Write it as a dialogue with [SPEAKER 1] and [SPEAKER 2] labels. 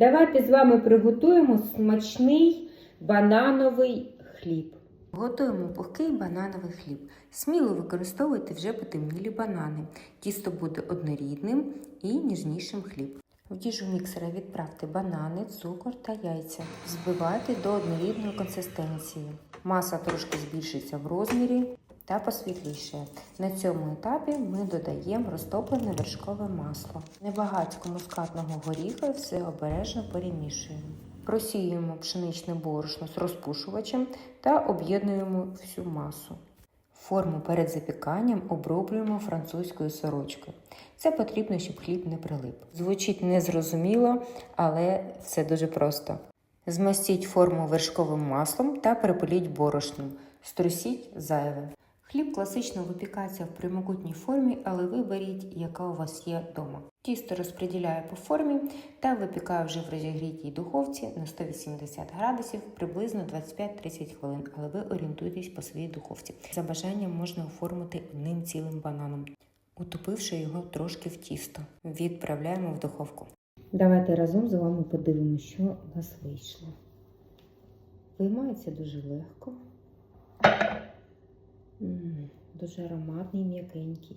[SPEAKER 1] Давайте з вами приготуємо смачний банановий хліб. Готуємо пухкий банановий хліб. Сміло використовуйте вже потемнілі банани. Тісто буде однорідним і ніжнішим хліб. В діжу міксера відправте банани, цукор та яйця. Збивайте до однорідної консистенції. Маса трошки збільшиться в розмірі та посвітліше. На цьому етапі ми додаємо розтоплене вершкове масло. Небагацько мускатного горіха все обережно перемішуємо. Просіюємо пшеничне борошно з розпушувачем та об'єднуємо всю масу. Форму перед запіканням оброблюємо французькою сорочкою. Це потрібно, щоб хліб не прилип. Звучить незрозуміло, але все дуже просто. Змастіть форму вершковим маслом та перепиліть борошном. Струсіть зайве. Хліб класично випікається в прямокутній формі, але виберіть, яка у вас є вдома. Тісто розподіляю по формі та випікаю вже в розігрітій духовці на 180 градусів приблизно 25-30 хвилин, але ви орієнтуйтесь по своїй духовці. За бажанням можна оформити одним цілим бананом, утопивши його трошки в тісто. Відправляємо в духовку. Давайте разом з вами подивимося, що у нас вийшло. Виймається дуже легко. Дуже ароматний, м'якенький.